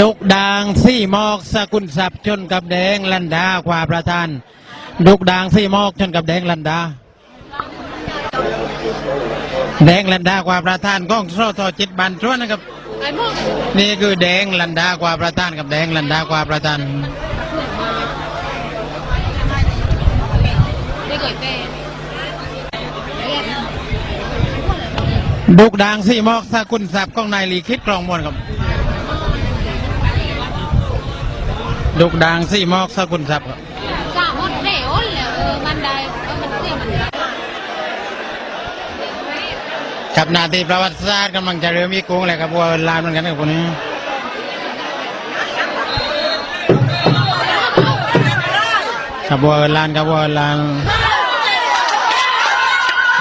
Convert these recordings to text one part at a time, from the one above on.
ดุกดางซี่หมอกสกุลศัพท์ชนกับแดงลันดาขวาประธาน ดุกดางซี่หมอกชนกับแดงลันดา แดงลันดากว่าประธานก้องโซทอจิตบันทวนนะครับ นี่คือแดงลันดากว่าประธานกับแดงลันดากว่าประธานดุกดางซี่หมอกสกุลศัพท์ก้องนายลีคิดกรองมวลครับ ดุกดางซี่มอกสกุลศัพท์ครับสาหดเดวเลยเออมันได้มันเสียมันกับนาทีประวัติศาสตร์กำลังจะเริ่มมีกุ้งเลยครับวัวลานมือนกันครับคนนี้กับวัวลานกับวัวลาน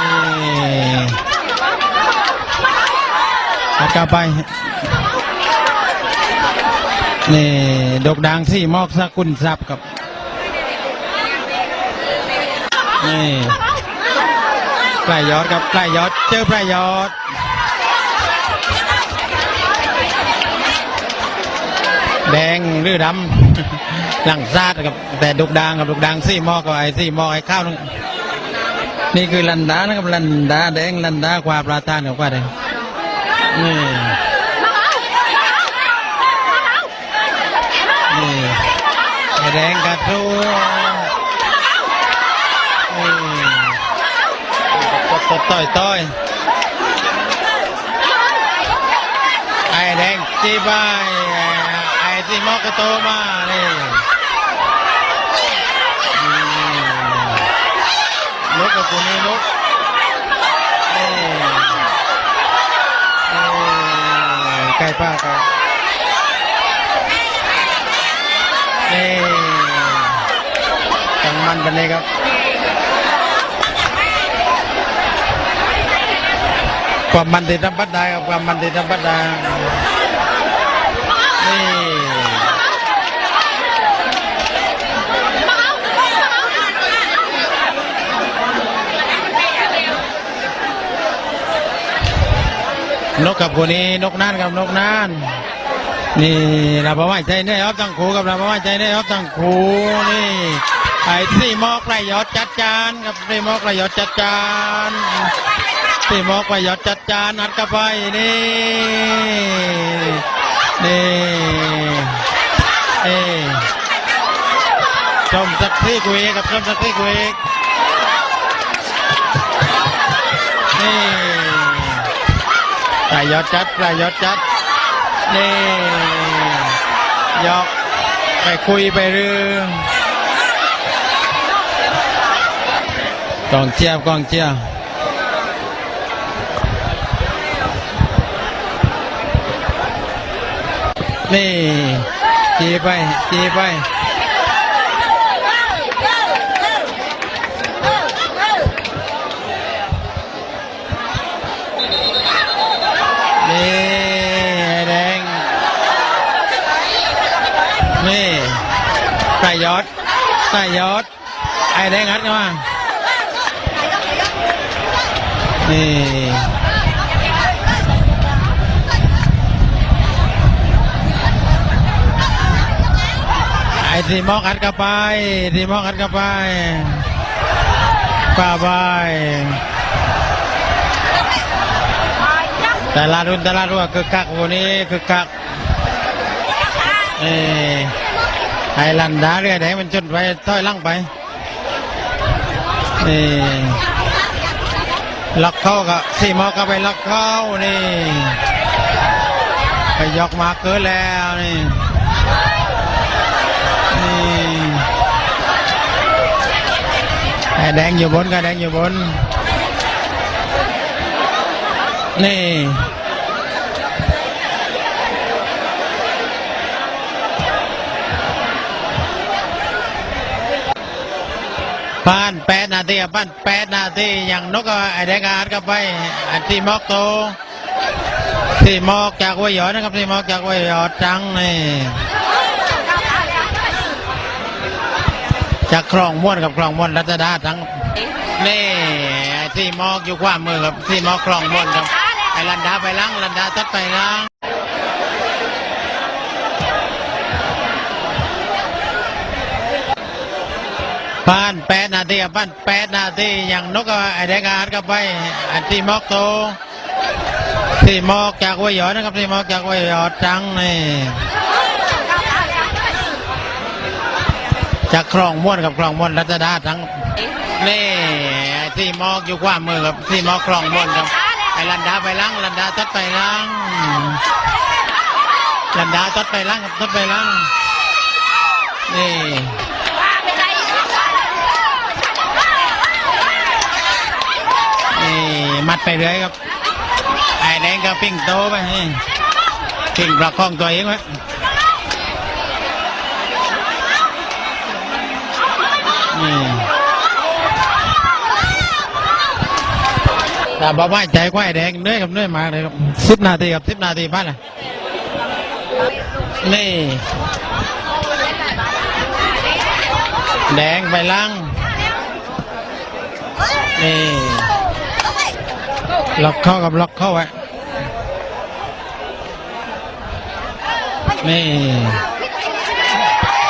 นี่ตัดกลับไป นี่ดกดังสี่มอกสกุลทรัพย์ครับนี่ปลายยอดครับปลายยอดเจอปลายยอดแดงหรือดำหลังซาดครับแต่ดุกดางกับดุกดางสี่มอกกับไอ้สี่มอกไอ้ข้าวนึงนี่คือลันดานะครับลันดาแดงลันดาควาปลาทานกับควาแดงนี่ นี่แดงกระทู้นี่ตดต่อยต่อยไอ้แดงจีบายไอ้ที่มอกกระโตมานี่อืมลุกกับกูนี่ลุกนี่นี่ใกล้ป้าครับนี่ มันกันเลยครับความมันติดธรรมดาครับความมันติดธรรมดานี่นกกับคนนี้นกน่านกับนกน่าน นี่เราบอกว่าใจเนื้อออฟตั้งคูกับเราบอกว่าใจเนื้อออฟตั้งคูนี่ ไอ้สี่หมอกไรยอดจัดจานกับสี่หมอกไรยอดจัดจานตีหมอกไปหยอดจัดจานอัดกับไปนี่นี่นี่ชมสักที่กุยกับชมสักที่กุยนี่ปลายอดจัดปลายหยอดจัดนี่ยอกไปคุยไปเรื่อง กองเชียร์กองเชียร์นี่จีไปจีไปนี่ไอ้แดงนี่ใส่ยอดใส่ยอดไอ้แดงอัดกันมา นี่ไอ้ที่มอกอัดกับไปที่มอกอัดกับไปป่าไปแต่ละรุ่นแต่ละรุ่นคือคักวันนี้คือคักเออไอ้ลันดาเรือไหนมันจนไปต้อยลั่งไปนี่ ล็อกเข้ากับสี่มอก็ไปล็อกเข้านี่ไปยกมาเกินแล้วนี่นี่ไอแดงอยู่บนก็แดงอยู่บนนี่ ผ่านแปดนาทีผ่านแปดนาทีอย่างนกก็ไอ้แดงก็อาดกับไปอันที่มอกโตที่มอกจากวัยหยอดนะครับที่มอกจากวัยหยอดจังนี่จากคลองม้วนกับคลองม้วนรัตดาทั้งนี่ไอ้ที่มอกอยู่ขวามือกับที่มอกคลองม้วนครับไอ้ลันดาไปล้างลันดาทัดไปล้าง บ้านแปดนาทีกับบ้านแปดนาทีอย่างนกก็ไอแดงอาร์ก็ไปอันที่มอกโตที่มอกจากวัยหยอดนะครับที่มอกจากวัยหยอดจังนี่จากคลองม้วนกับคลองม้วนรัตดาทั้งนี่ที่มอกอยู่ขวามือกับที่มอกคลองม้วนครับไอ้ลันดาไปล้างลันดาตัดไปล้างลันดาตัดไปล้างตัดไปล้างนี่ นี่ มัดไปเรื่อยครับ ไอ้แดงก็ปิ้งโตไปปิ้งประคองตัวเองไว้นี่แต่บอกว่าใจกว่าไอแดงเนื่อยกับเนื่อยมาเลยครับสิบนาทีกับสิบนาทีพันเลยนี่ แดงไปล้างนี่ ล็อกเข้ากับล็อกเข้าไว้นี่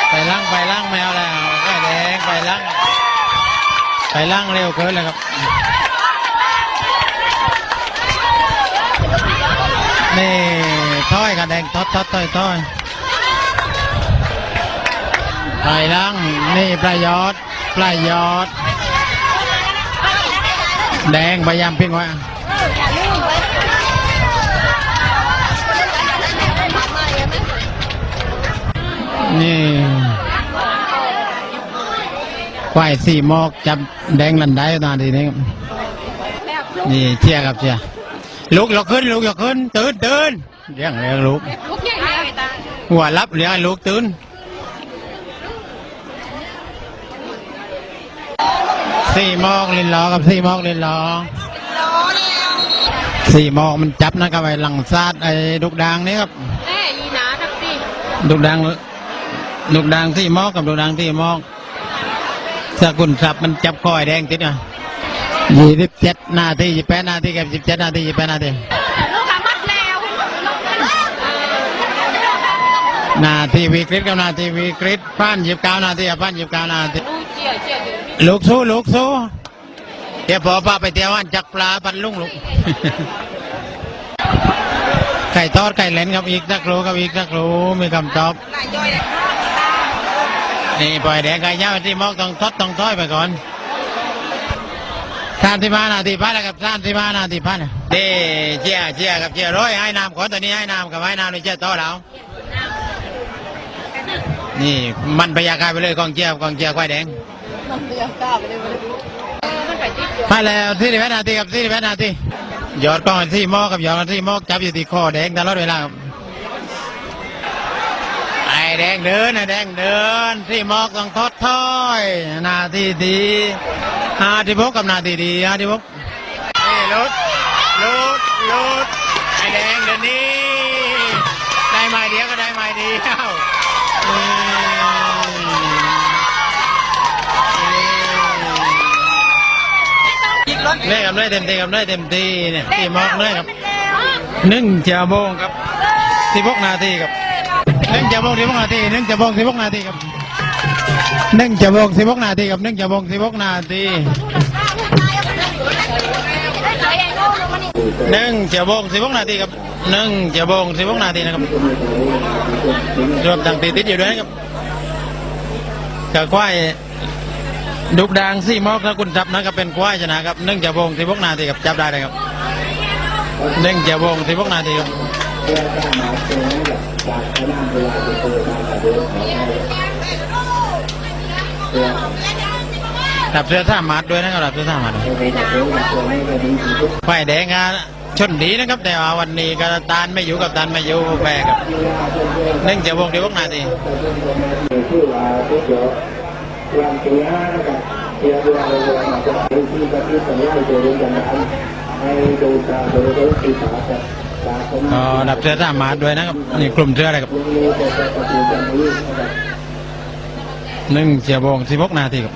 ไปล่างไปล่างแมวแล้วไอ้แดงไปล่างไปล่างเร็วเกินเลยครับนี่ถ้อยกันแดงทอดทอดถ้อยถ้อยไปล่างนี่ปลายยอดปลายยอด แดงพยายามพิงไว้ นี่ควายสี่หมอกจับแดงลันได้นาทีนี้ครับนี่เชียร์ครับเชียร์ลุกยกขึ้นลุกยกขึ้น ตื่นตื่นเรียงเรียงลุกลูกใหญ่เลยตาหัวรับเรียงให้ลุกตื่นสี่หมอกลินล้อกับสี่หมอกลินล้อสี่หมอกมันจับนะครับไอ้หลังซาดไอ้ดุกดางนี่ครับแม่ยีนาทักซี่ลูกดัง ลูกดังที่มอกกับลูกดังที่มอกสกุลทรัพย์มันจับคอยแดงติดอะยี่สิบเจ็ดนาทียี่แปดนาทีกับสิบเจ็ดนาทียี่แปดนาทีลูกขามัดแล้วนาทีวิกฤตกับนาทีวิกฤตพันยี่สิบเก้านาทีกับพันยี่สิบเก้านาทีลูกสู้ลูกสู้เดี๋ยวพอป้าไปเที่ยววันจักปลาปันลุงลูกไก่ทอดไก่เล่นกับอีกสักครูกับอีกสักครูมีคำตอบ นี่ปล่อยแดงก่ย่าที่มอกต้องทดต้องต้อยไปก่อนสามสิบห้านาทีพันนะครับสามสิบห้านาทีพันเด้เชียร์เชียร์กับเชียร์ร้อยให้น้ำขอตัวนี้ให้น้ำกับให้น้ำเลยเชียร์ต่อแล้วนี่มันพยากาไปเลยกองเชียร์กองเชียร์ควายแดงเออมันไปที่มาแล้วที่สิบแปดนาทีกับที่สิบแปดนาทีหยอดก้องที่มอกกับหยอดที่มอกจับอยู่ที่คอแดงตลอดเวลาครับ แดงเดินไอ้แดงเดิน ที่มอกต้องทอดถ้อยนาทีดีห้าที่พกกับนาทีดีห้าที่พกนี่ลุดลุดลุดไอแดงเดี๋ยวนี้ได้ไม้เดียวก็ได้ไม้เดียวนี่นี่กับเลยเต็มที่กับเลยเต็มที่เนี่ยที่มอกเลยครับหนึ่งเจ้าโมงครับสิบหกนาทีครับ หนึ่งเจ้าโมงสิบหกนาทีหนึ่งเจ้าโมงสิบหกนาทีครับหนึ่งเจ้าโมงสิบหกนาทีครับหนึ่งเจ้าโมงสิบหกนาทีหนึ่งเจ้าโมงสิบหกนาทีครับหนึ่งเจ้าโมงสิบหกนาทีนะครับรวมทั้งตีติดอยู่ด้วยนะครับกับควายดุกดางสี่มอกแล้วคุณจับนะครับเป็นควายชนะครับหนึ่งเจ้าโมงสิบหกนาทีครับจับได้เลยครับหนึ่งเจ้าโมงสิบหกนาทีครับ ดับเสื้อท่ามัดด้วยนะครับดับเสื้อท่ามัดไฟแดงอะชนดีนะครับ แต่ว่าวันนี้ก็ตานไม่อยู่กับตานไม่อยู่แปรครับนึ่งจ้าวงเดียวกนาทีวันที่ห้านะครับเทียบเวลาเวลาจะไปที่ประเทศสัญญาณตัวเองกันนะครับให้ดูตาโดยรถสีขาวกับ ก็ดับเสื้อสามัดด้วยนะครับนี่กลุ่มเสื้ออะไรครับหนึ่งเจ้าวงสิบกนาทีครับ